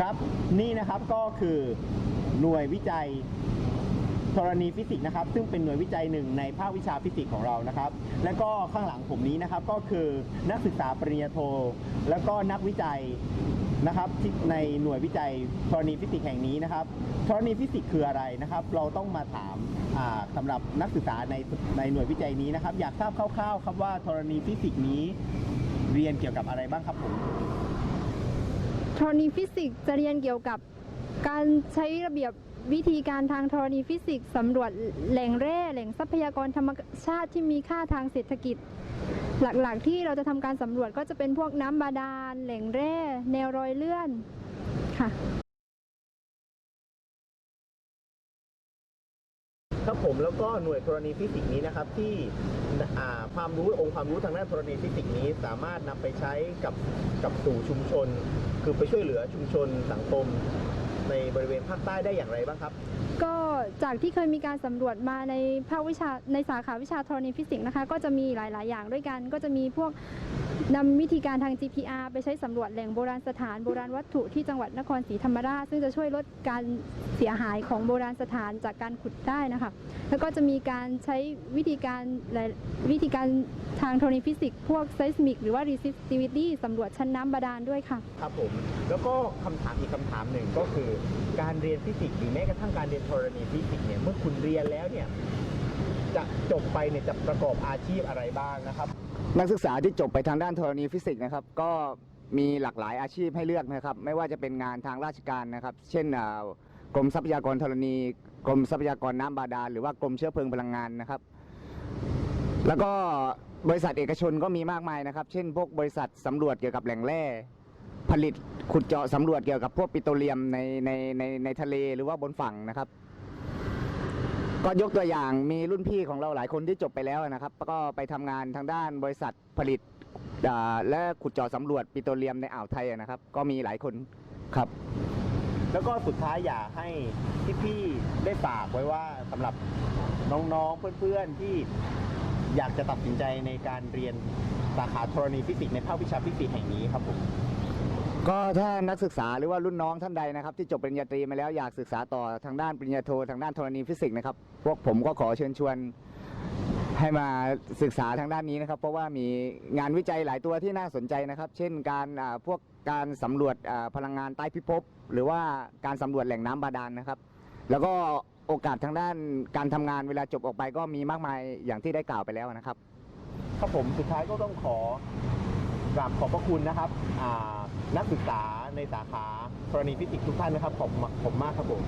ครับนี่นะครับก็คือหน่วยวิจัยธรณีฟิสิกส์นะครับ ซึ่งเป็นหน่วยวิจัยหนึ่งในภาควิชาฟิสิกส์ของเรานะครับ และก็ข้างหลังผมนี้นะครับก็คือนักศึกษาปริญญาโท แล้วก็นักวิจัยนะครับที่ในหน่วยวิจัยธรณีฟิสิกส์แห่งนี้นะครับธรณีฟิสิกส์คืออะไรนะครับ เราต้องมาถามาสำหรับนักศึกษาในในหน่วยวิจัยนี้นะครับ อยากทราบคร่าวๆ ครับว่าธรณีฟิสิกส์นี้เรียนเกี่ยวกับอะไรบ้างครับผม ธรณีฟิสิกส์จะเรียนเกี่ยวกับการใช้ระเบียบวิธีการทางธรณีฟิสิกส์สำรวจแหล่งแร่แหล่งทรัพยากรธรรมชาติที่มีค่าทางเศรษฐกิจ หลักๆ ที่เราจะทำการสำรวจก็จะเป็นพวกน้ำบาดาล แหล่งแร่ แนวรอยเลื่อนค่ะ ครับผมแล้วก็หน่วยธรณีฟิสิกส์นี้นะครับที่ความรู้องค์ความรู้ทางด้านธรณีฟิสิกส์นี้ สามารถนำไปใช้กับกับสู่ชุมชน คือไปช่วยเหลือชุมชนสังคมในบริเวณภาคใต้ได้อย่างไรบ้างครับ ก็จากที่เคยมีการสำรวจมาในภาควิชาในสาขาวิชาธรณีฟิสิกส์นะคะ ก็จะมีหลาย ๆ อย่างด้วยกัน ก็จะมีพวก นำวิธีการทาง GPR ไปใช้สำรวจแหล่งโบราณสถานโบราณวัตถุที่จังหวัดนครศรีธรรมราช ซึ่งจะช่วยลดการเสียหายของโบราณสถานจากการขุดได้นะคะ แล้วก็จะมีการใช้วิธีการวิธีการทางธรณีฟิสิกส์พวกไซสมิกหรือว่า resistivity สำรวจชั้นน้ำบาดาลด้วยค่ะ ครับผม แล้วก็คำถามอีกคำถามหนึ่งก็คือ การเรียนฟิสิกส์หรือแม้กระทั่งการเรียนธรณีฟิสิกส์เนี่ยเมื่อคุณเรียนแล้วเนี่ยจะจบไปเนี่ยจะประกอบอาชีพอะไรบ้างนะครับ นักศึกษาที่จบไปทางด้านธรณีฟิสิกส์นะครับ ก็มีหลากหลายอาชีพให้เลือกนะครับ ไม่ว่าจะเป็นงานทางราชการนะครับ เช่นกรมทรัพยากรธรณี กรมทรัพยากรน้ำบาดาลหรือว่ากรมเชื้อเพลิงพลังงานนะครับ แล้วก็บริษัทเอกชนก็มีมากมายนะครับ เช่น พวกบริษัทสำรวจเกี่ยวกับแหล่งแร่ผลิตขุดเจาะสำรวจเกี่ยวกับพวกปิโตรเลียมในในในในทะเลหรือว่าบนฝั่งนะครับ ก็ยกตัวอย่างมีรุ่นพี่ของเราหลายคนที่จบไปแล้วนะครับก็ไปทำงานทางด้านบริษัทผลิตอ่าและขุดเจาะสำรวจปิโตรเลียมในอ่าวไทยนะครับ ก็มีหลายคนครับ แล้วก็สุดท้ายอยากให้พี่ๆได้ฝากไว้ว่าสำหรับน้องๆเพื่อนๆที่อยากจะตัดสินใจในการเรียนสาขาธรณีฟิสิกส์ในภาควิชาฟิสิกส์แห่งนี้ครับผม ก็ถ้านักศึกษาหรือว่ารุ่นน้องท่านใดนะครับ ที่จบปริญญาตรีมาแล้วอยากศึกษาต่อทางด้านปริญญาโททางด้านธรณีฟิสิกส์นะครับพวกผมก็ขอเชิญชวนให้มาศึกษาทางด้านนี้นะครับ เพราะว่ามีงานวิจัยหลายตัวที่น่าสนใจนะครับ เช่นการพวกการสำรวจพลังงานใต้พิภพ หรือว่าการสำรวจแหล่งน้ำบาดาลนะครับ แล้วก็โอกาสทางด้านการทำงานเวลาจบออกไปก็มีมากมายอย่างที่ได้กล่าวไปแล้วนะครับครับผมสุดท้ายก็ต้องขอ กราบขอบพระคุณนะครับนักศึกษาในสาขาธรณีฟิสิกส์ทุกท่านนะครับขอบผมมากครับผม